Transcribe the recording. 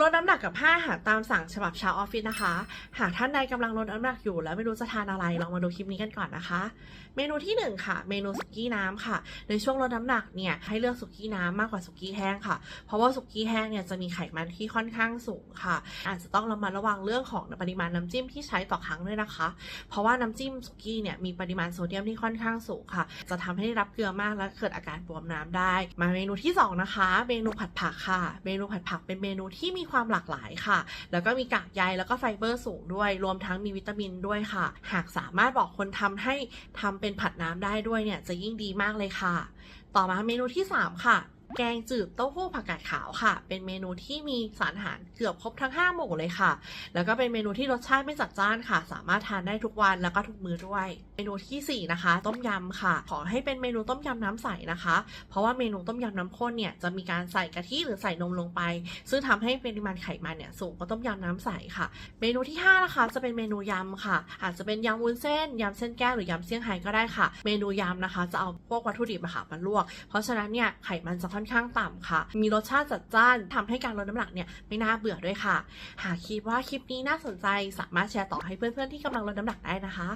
ลดน้ำหนักกับ5อาหารตามสั่งฉบับชาวออฟฟิศนะคะ หากท่านใดกำลังลดน้ำหนักอยู่แล้วไม่รู้จะทานอะไรลองมาดูคลิปนี้กันก่อนนะคะ เมนูที่ 1 ค่ะ เมนูสุกี้น้ำค่ะ ในช่วงลดน้ำหนักเนี่ยให้เลือกสุกี้น้ำมากกว่าสุกี้แห้งค่ะ เพราะว่าสุกี้แห้งเนี่ยจะมีไขมันที่ค่อนข้างสูงค่ะ อาจจะต้องระมัดระวังเรื่องของปริมาณน้ำจิ้มที่ใช้ต่อครั้งด้วยนะคะ เพราะว่าน้ำจิ้มสุกี้เนี่ยมีปริมาณโซเดียมที่ค่อนข้างสูงค่ะ จะทำให้ได้รับเกลือมากและเกิดอาการบวมน้ำได้ มาเมนูที่สองนะคะ เมนูผัดผักค่ะ เมนูผัดผักเป็นเมนูที่มีความหลากหลายค่ะ แล้วก็มีกากใยแล้วก็ไฟเบอร์สูงด้วย รวมทั้งมีวิตามินด้วยค่ะ หากสามารถบอกคนทำให้ทำเป็นผัดน้ำได้ด้วยเนี่ยจะยิ่งดีมากเลยค่ะ ต่อมาเมนูที่ 3 ค่ะ แกงจืดเต้าหู้ผักกาดขาวค่ะ เป็นเมนูที่มีสารอาหารเกือบครบทั้ง 5 หมู่เลยค่ะ แล้วก็เป็นเมนูที่รสชาติไม่จัดจ้านค่ะ สามารถทานได้ทุกวันแล้วก็ทุกมื้อด้วย เมนูทีสี่4 นะคะ ต้มยำค่ะ ขอให้เป็นเมนูต้มยำน้ำใสนะคะ เพราะว่าเมนูต้มยำน้ำข้นเนี่ยจะมีการใส่กะทิหรือใส่นมลงไป ซึ่งทำให้ปริมาณไขมันเนี่ยสูงกว่าต้มยำน้ำใสค่ะ เมนูที่5นะคะจะเป็นเมนูยำค่ะ อาจจะเป็นยำวุ้นเส้นยำเส้นแก้วหรือยำเซี่ยงไฮ้ก็ได้ค่ะ เมนูยำนะคะ จะเอาพวกวัตถุดิบมาค่ะมาลวก เพราะฉะนั้นเนี่ยไขมันจะค่อนข้างต่ำค่ะ มีรสชาติจัดจ้านทำให้การลดน้ำหนักเนี่ยไม่น่าเบื่อด้วยค่ะ หากคิดว่าคลิปนี้น่าสนใจสามารถแชร์ต่อให้เพื่อนๆที่กำลังลดน้ำหนักได้นะคะ